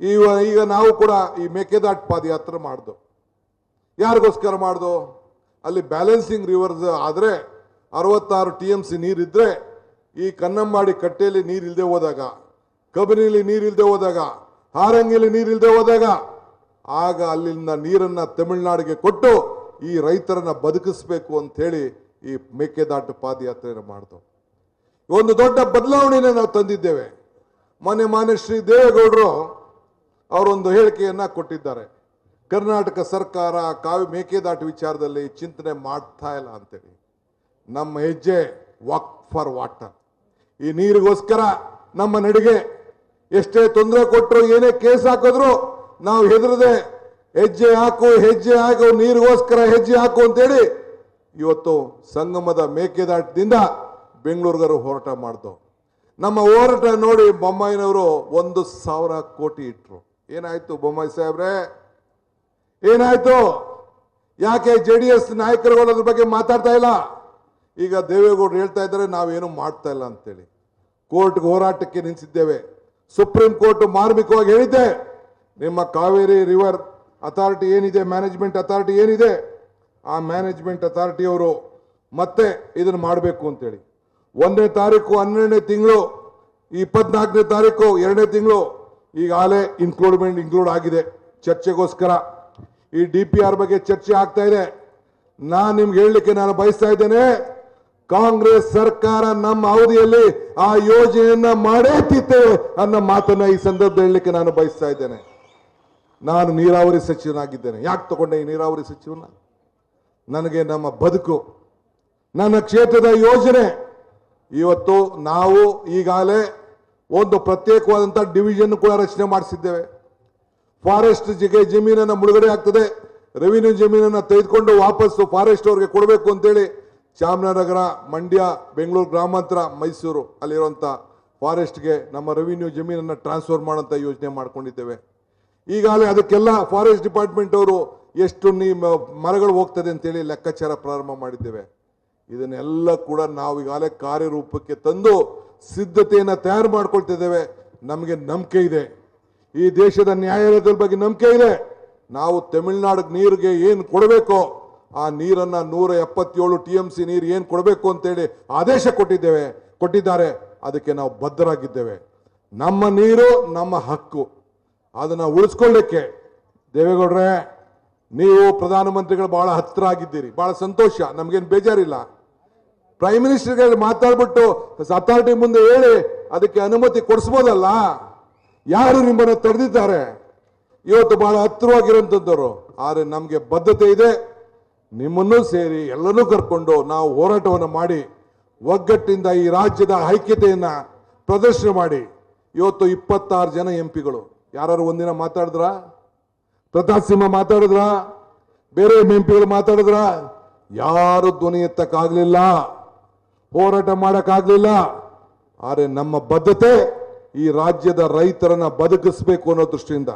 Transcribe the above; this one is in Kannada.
ಈಗ ಈಗ ನಾವು ಕೂಡ ಈ ಮೇಕೆದಾಟ್ ಪಾದಯಾತ್ರೆ ಮಾಡ್ದು. ಯಾರಿಗೋಸ್ಕರ ಮಾಡ್ದು? ಅಲ್ಲಿ ಬ್ಯಾಲೆನ್ಸಿಂಗ್ ರಿವರ್ಸ್ ಆದರೆ ಅರವತ್ತಾರು ಟಿ ಎಂ ಸಿ ನೀರಿದ್ರೆ ಈ ಕನ್ನಂಬಾಡಿ ಕಟ್ಟೆಯಲ್ಲಿ ನೀರಿಲ್ಲದೆ ಹೋದಾಗ ಕಬಿನಿಲಿ ನೀರಿಲ್ಲದೆ ಹೋದಾಗ ಹಾರಂಗಿಲಿ ನೀರಿಲ್ಲದೆ ಹೋದಾಗ ಆಗ ಅಲ್ಲಿಂದ ನೀರನ್ನ ತಮಿಳುನಾಡಿಗೆ ಕೊಟ್ಟು ಈ ರೈತರನ್ನ ಬದುಕಿಸ್ಬೇಕು ಅಂತ ಹೇಳಿ ಈ ಮೇಕೆದಾಟು ಪಾದಯಾತ್ರೆಯನ್ನು ಮಾಡ್ದು. ಒಂದು ದೊಡ್ಡ ಬದಲಾವಣೆಯನ್ನು ನಾವು ತಂದಿದ್ದೇವೆ. ಮೊನ್ನೆ ಮಾನ್ಯ ಶ್ರೀ ದೇವೇಗೌಡರು ಅವರೊಂದು ಹೇಳಿಕೆಯನ್ನ ಕೊಟ್ಟಿದ್ದಾರೆ. ಕರ್ನಾಟಕ ಸರ್ಕಾರ ಕಾವಿ ಮೇಕೆದಾಟು ವಿಚಾರದಲ್ಲಿ ಚಿಂತನೆ ಮಾಡ್ತಾ ಇಲ್ಲ ಅಂತೇಳಿ. ನಮ್ಮ ಹೆಜ್ಜೆ ವಾಕ್ ಫಾರ್ ವಾಟರ್. ಈ ನೀರಿಗೋಸ್ಕರ ನಮ್ಮ ನಡಿಗೆ ಎಷ್ಟೇ ತೊಂದರೆ ಕೊಟ್ಟರು ಏನೇ ಕೇಸ್ ಹಾಕಿದ್ರು, ನಾವು ಹೆದರದೆ ಹೆಜ್ಜೆ ಹಾಕು ಹೆಜ್ಜೆ ಹಾಕು, ನೀರಿಗೋಸ್ಕರ ಹೆಜ್ಜೆ ಹಾಕು ಅಂತೇಳಿ ಇವತ್ತು ಸಂಗಮದ ಮೇಕೆದಾಟದಿಂದ ಬೆಂಗಳೂರಿಗರು ಹೋರಾಟ ಮಾಡ್ದು. ನಮ್ಮ ಹೋರಾಟ ನೋಡಿ ಬೊಮ್ಮಾಯಿನವರು ಒಂದು ಸಾವಿರ ಕೋಟಿ ಇಟ್ರು. ಏನಾಯ್ತು ಬೊಮ್ಮಾಯಿ ಸಾಹೇಬ್ರೆ? ಏನಾಯ್ತು? ಯಾಕೆ ಜೆ ಡಿ ಎಸ್ ನಾಯಕರುಗಳು ಅದ್ರ ಬಗ್ಗೆ ಮಾತಾಡ್ತಾ ಇಲ್ಲ? ಈಗ ದೇವೇಗೌಡರು ಹೇಳ್ತಾ ಇದ್ದಾರೆ, ನಾವೇನು ಮಾಡ್ತಾ ಇಲ್ಲ ಅಂತೇಳಿ. ಕೋರ್ಟ್ಗೆ ಹೋರಾಟಕ್ಕೆ ನಿಂತಿದ್ದೇವೆ. ಸುಪ್ರೀಂ ಕೋರ್ಟ್ ಮಾರ್ಮಿಕವಾಗಿ ಹೇಳಿದ್ದೆ, ನಿಮ್ಮ ಕಾವೇರಿ ರಿವರ್ ಅಥಾರಿಟಿ ಏನಿದೆ, ಮ್ಯಾನೇಜ್ಮೆಂಟ್ ಅಥಾರಿಟಿ ಏನಿದೆ, ಆ ಮ್ಯಾನೇಜ್ಮೆಂಟ್ ಅಥಾರಿಟಿಯವರು ಮತ್ತೆ ಇದನ್ನು ಮಾಡಬೇಕು ಅಂತೇಳಿ. ಒಂದನೇ ತಾರೀಕು, ಹನ್ನೆರಡನೇ ತಿಂಗಳು, ಇಪ್ಪತ್ನಾಲ್ಕನೇ ತಾರೀಕು, ಎರಡನೇ ತಿಂಗಳು ಈಗಾಗಲೇ ಇನ್ಕ್ಲೂಡ್ಮೆಂಟ್ ಇನ್ಕ್ಲೂಡ್ ಆಗಿದೆ. ಚರ್ಚೆಗೋಸ್ಕರ ಈ ಡಿ ಪಿ ಆರ್ ಬಗ್ಗೆ ಚರ್ಚೆ ಆಗ್ತಾ ಇದೆ. ನಾನು ನಿಮ್ಗೆ ಹೇಳಲಿಕ್ಕೆ ನಾನು ಬಯಸ್ತಾ ಇದ್ದೇನೆ, ಕಾಂಗ್ರೆಸ್ ಸರ್ಕಾರ ನಮ್ಮ ಅವಧಿಯಲ್ಲಿ ಆ ಯೋಜನೆಯನ್ನ ಮಾಡೇ ಅನ್ನೋ ಮಾತನ್ನ ಈ ಸಂದರ್ಭದಲ್ಲಿ ಹೇಳಲಿಕ್ಕೆ ನಾನು ಬಯಸ್ತಾ ಇದ್ದೇನೆ. ನಾನು ನೀರಾವರಿ ಸಚಿವನಾಗಿದ್ದೇನೆ. ಯಾಕೆ ತಗೊಂಡೆ ಈ ನೀರಾವರಿ ಸಚಿವನ ನನಗೆ ನಮ್ಮ ಬದುಕು, ನನ್ನ ಕ್ಷೇತ್ರದ ಯೋಜನೆ. ಇವತ್ತು ನಾವು ಈಗಾಗಲೇ ಒಂದು ಪ್ರತ್ಯೇಕವಾದಂಥ ಡಿವಿಷನ್ ಕೂಡ ರಚನೆ ಮಾಡಿಸಿದ್ದೇವೆ. ಫಾರೆಸ್ಟ್ ಜಿಗೆ ಜಮೀನನ್ನು ಮುಳುಗಡೆ ಆಗ್ತದೆ. ರೆವಿನ್ಯೂ ಜಮೀನನ್ನು ತೆಗೆದುಕೊಂಡು ವಾಪಸ್ಸು ಫಾರೆಸ್ಟ್ ಅವ್ರಿಗೆ ಕೊಡಬೇಕು ಅಂತೇಳಿ ಚಾಮರಾಜನಗರ, ಮಂಡ್ಯ, ಬೆಂಗಳೂರು ಗ್ರಾಮಾಂತರ, ಮೈಸೂರು ಅಲ್ಲಿರುವಂಥ ಫಾರೆಸ್ಟ್ಗೆ ನಮ್ಮ ರೆವಿನ್ಯೂ ಜಮೀನನ್ನು ಟ್ರಾನ್ಸ್ಫರ್ ಮಾಡೋಂಥ ಯೋಜನೆ ಮಾಡ್ಕೊಂಡಿದ್ದೇವೆ. ಈಗಾಗಲೇ ಅದಕ್ಕೆಲ್ಲ ಫಾರೆಸ್ಟ್ ಡಿಪಾರ್ಟ್ಮೆಂಟ್ ಅವರು ಎಷ್ಟು ನೀ ಮರಗಳು ಹೋಗ್ತದೆ ಅಂತೇಳಿ ಲೆಕ್ಕಾಚಾರ ಪ್ರಾರಂಭ ಮಾಡಿದ್ದೇವೆ. ಇದನ್ನೆಲ್ಲ ಕೂಡ ನಾವು ಈಗಾಗಲೇ ಕಾರ್ಯರೂಪಕ್ಕೆ ತಂದು ಸಿದ್ಧತೆಯನ್ನು ತಯಾರು ಮಾಡ್ಕೊಳ್ತಿದ್ದೇವೆ. ನಮಗೆ ನಂಬಿಕೆ ಇದೆ. ಈ ದೇಶದ ನ್ಯಾಯಾಲಯದ ಬಗ್ಗೆ ನಂಬಿಕೆ ಇದೆ. ನಾವು ತಮಿಳುನಾಡಿಗೆ ನೀರಿಗೆ ಏನು ಕೊಡಬೇಕೋ, ಆ ನೀರನ್ನ ನೂರ ಎಪ್ಪತ್ತೇಳು ಟಿ ಎಂ ಸಿ ನೀರು ಏನು ಕೊಡಬೇಕು ಅಂತೇಳಿ ಆದೇಶ ಕೊಟ್ಟಿದ್ದೇವೆ. ಕೊಟ್ಟಿದ್ದಾರೆ. ಅದಕ್ಕೆ ನಾವು ಬದ್ಧರಾಗಿದ್ದೇವೆ. ನಮ್ಮ ನೀರು ನಮ್ಮ ಹಕ್ಕು. ಅದನ್ನು ಉಳಿಸ್ಕೊಳ್ಳಿಕ್ಕೆ, ದೇವೇಗೌಡ್ರೆ, ನೀವು ಪ್ರಧಾನಮಂತ್ರಿಗಳು ಬಹಳ ಹತ್ತಿರ ಆಗಿದ್ದೀರಿ. ಬಹಳ ಸಂತೋಷ. ನಮಗೇನು ಬೇಜಾರಿಲ್ಲ. ಪ್ರೈಮ್ ಮಿನಿಸ್ಟರ್ಗೆ ಮಾತಾಡ್ಬಿಟ್ಟು ಅಥಾರಿಟಿ ಮುಂದೆ ಹೇಳಿ, ಅದಕ್ಕೆ ಅನುಮತಿ ಕೊಡಿಸ್ಬೋದಲ್ಲ? ಯಾರು ನಿಮ್ಮನ್ನು ತಡೆದಿದ್ದಾರೆ? ಇವತ್ತು ಬಹಳ ಹತ್ತಿರವಾಗಿರುವಂಥದ್ದವರು ಆದರೆ ನಮಗೆ ಬದ್ಧತೆ ಇದೆ. ನಿಮ್ಮನ್ನು ಸೇರಿ ಎಲ್ಲನೂ ಕರ್ಕೊಂಡು ನಾವು ಹೋರಾಟವನ್ನು ಮಾಡಿ, ಒಗ್ಗಟ್ಟಿಂದ ಈ ರಾಜ್ಯದ ಐಕ್ಯತೆಯನ್ನು ಪ್ರದರ್ಶನ ಮಾಡಿ. ಇವತ್ತು ಇಪ್ಪತ್ತಾರು ಜನ ಎಂ ಪಿಗಳು ಯಾರು ಒಂದಿನ ಮಾತಾಡಿದ್ರ? ಪ್ರತಾಪ್ ಸಿಂಹ ಮಾತಾಡಿದ್ರ? ಬೇರೆ ಎಂ ಪಿಗಳು ಮಾತಾಡಿದ್ರ? ಯಾರು ಧ್ವನಿ ಎತ್ತಕ್ಕಾಗಲಿಲ್ಲ? ಹೋರಾಟ ಮಾಡೋಕ್ಕಾಗಲಿಲ್ಲ. ಆದರೆ ನಮ್ಮ ಬದ್ಧತೆ ಈ ರಾಜ್ಯದ ರೈತರನ್ನ ಬದುಕಿಸ್ಬೇಕು ಅನ್ನೋ ದೃಷ್ಟಿಯಿಂದ.